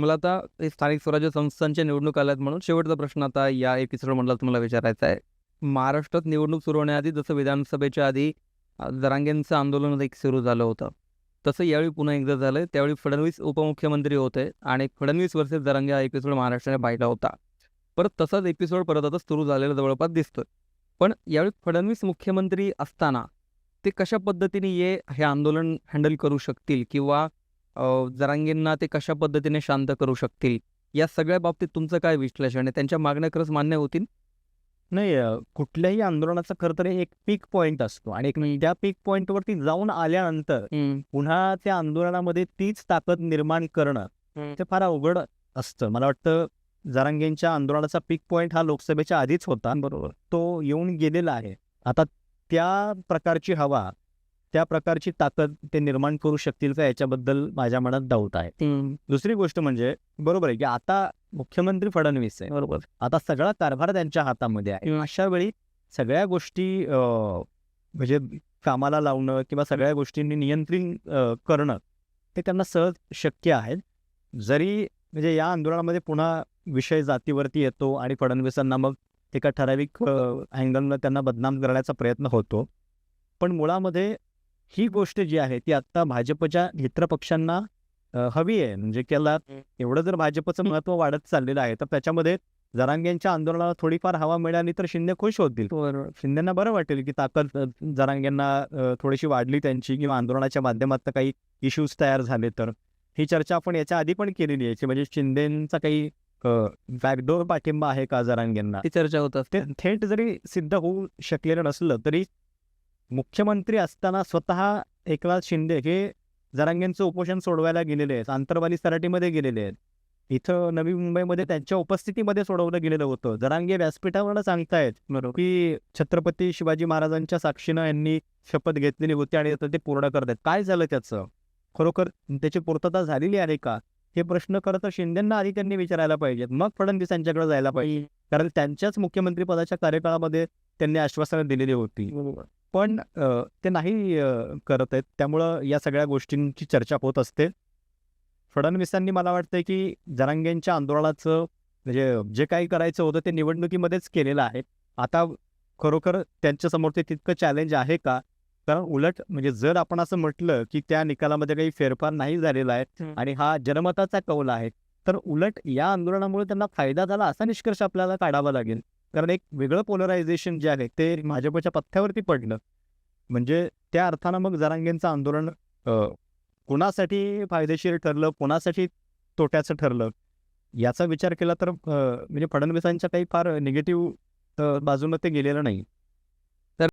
मला आता स्थानिक स्वराज्य संस्थांच्या निवडणूक आल्यात म्हणून शेवटचा प्रश्न आता या एपिसोडमधला तुम्हाला विचारायचा आहे. महाराष्ट्रात निवडणूक सुरू होण्याआधी जसं विधानसभेच्या आधी जरांगेंचं आंदोलन एक सुरू झालं होतं. तसं यावेळी पुन्हा एकदा झालं त्यावेळी फडणवीस उपमुख्यमंत्री होते आणि फडणवीस वर्सेस जरांगे हा एपिसोड महाराष्ट्राने पाहिला होता. परत तसाच एपिसोड परत आता सुरू झालेला जवळपास दिसतोय. पण यावेळी फडणवीस मुख्यमंत्री असताना ते कशा पद्धतीने ये हे आंदोलन हँडल करू शकतील किंवा जरांगेंना ते कशा पद्धतीने शांत करू शकतील? या सगळ्या बाबतीत तुमचं काय विश्लेषण आहे? त्यांच्या मागण्या खरंच मान्य होतील? नाही कुठल्याही आंदोलनाचा खरं तर एक पीक पॉईंट असतो आणि एक त्या पीक पॉईंटवरती जाऊन आल्यानंतर पुन्हा त्या आंदोलनामध्ये तीच ताकद निर्माण करणं. ते फार अवघड असतं. मला वाटतं जरांगेंच्या आंदोलनाचा पीक पॉईंट हा लोकसभेच्या आधीच होता. बरोबर. तो येऊन गेलेला आहे. आता त्या प्रकारची हवा त्या प्रकारची ताकद ते निर्माण करू शकतील का याच्याबद्दल माझ्या मनात डाऊट आहे. दुसरी गोष्ट म्हणजे बरोबर आहे की आता मुख्यमंत्री फडणवीस आहे बरोबर. आता सगळा कारभार त्यांच्या हातामध्ये आहे. अशा वेळी सगळ्या गोष्टी म्हणजे कामाला लावणं किंवा सगळ्या गोष्टींनी नियंत्रित करणं ते त्यांना सहज शक्य आहे. जरी म्हणजे या आंदोलनामध्ये पुन्हा विषय जातीवरती येतो आणि फडणवीसांना मग एका ठराविक अँगलनं त्यांना बदनाम करण्याचा प्रयत्न होतो. पण मुळामध्ये ही गोष्ट जी आहे ती आत्ता भाजपच्या मित्रपक्षांना हवी आहे. म्हणजे त्याला एवढं जर भाजपचं महत्त्व वाढत चाललेलं आहे तर त्याच्यामध्ये जरांग्यांच्या आंदोलनाला थोडीफार हवा मिळाली तर शिंदे खुश होतील. शिंदेना बरं वाटेल की ताकद जरांग्यांना थोडीशी वाढली त्यांची किंवा आंदोलनाच्या माध्यमातून काही इश्यूज तयार झाले तर. ही चर्चा आपण याच्या आधी पण केलेली आहे की म्हणजे शिंदेचा काही बॅकडोर पाठिंबा आहे का जरांग्यांना ती चर्चा होत असते. ते थेट जरी सिद्ध होऊ शकलेलं नसलं तरी मुख्यमंत्री असताना स्वतः एकनाथ शिंदे हे जरांगेंचं उपोषण सोडवायला गेलेले आहेत. आंतरवाली सराटीमध्ये गेलेले आहेत. इथं नवी मुंबईमध्ये त्यांच्या उपस्थितीमध्ये सोडवलं गेलेलं होतं. जरांगे व्यासपीठावरनं सांगतायत की छत्रपती शिवाजी महाराजांच्या साक्षीनं यांनी शपथ घेतलेली होती आणि आता ते पूर्ण करतात काय झालं त्याचं? खरोखर त्याची पूर्तता झालेली आहे का? हे प्रश्न खरं तर शिंदेना आधी त्यांनी विचारायला पाहिजेत. मग फडणवीस यांच्याकडे जायला पाहिजे. कारण त्यांच्याच मुख्यमंत्री पदाच्या कार्यकाळामध्ये त्यांनी आश्वासनं दिलेली होती. पण ते नाही करत आहेत. त्यामुळं या सगळ्या गोष्टींची चर्चा होत असते. फडणवीसांनी मला वाटतं की जरांगेंच्या आंदोलनाचं म्हणजे जे काही करायचं होतं ते निवडणुकीमध्येच केलेलं आहे. आता खरोखर त्यांच्यासमोर ते तितकं चॅलेंज आहे का? कारण उलट म्हणजे जर आपण असं म्हटलं की त्या निकालामध्ये काही फेरफार नाही झालेला आहे. आणि हा जनमताचा कौल आहे तर उलट या आंदोलनामुळे त्यांना फायदा झाला असा निष्कर्ष आपल्याला काढावा लागेल. कारण एक वेगळं पोलरायझेशन जे आहे ते भाजपच्या पथ्यावरती पडलं. म्हणजे त्या अर्थानं मग जरांगेंचं आंदोलन कुणासाठी फायदेशीर ठरलं कुणासाठी तोट्याचं ठरलं याचा विचार केला तर म्हणजे फडणवीसांच्या काही फार निगेटिव्ह बाजूनं ते गेलेलं नाही.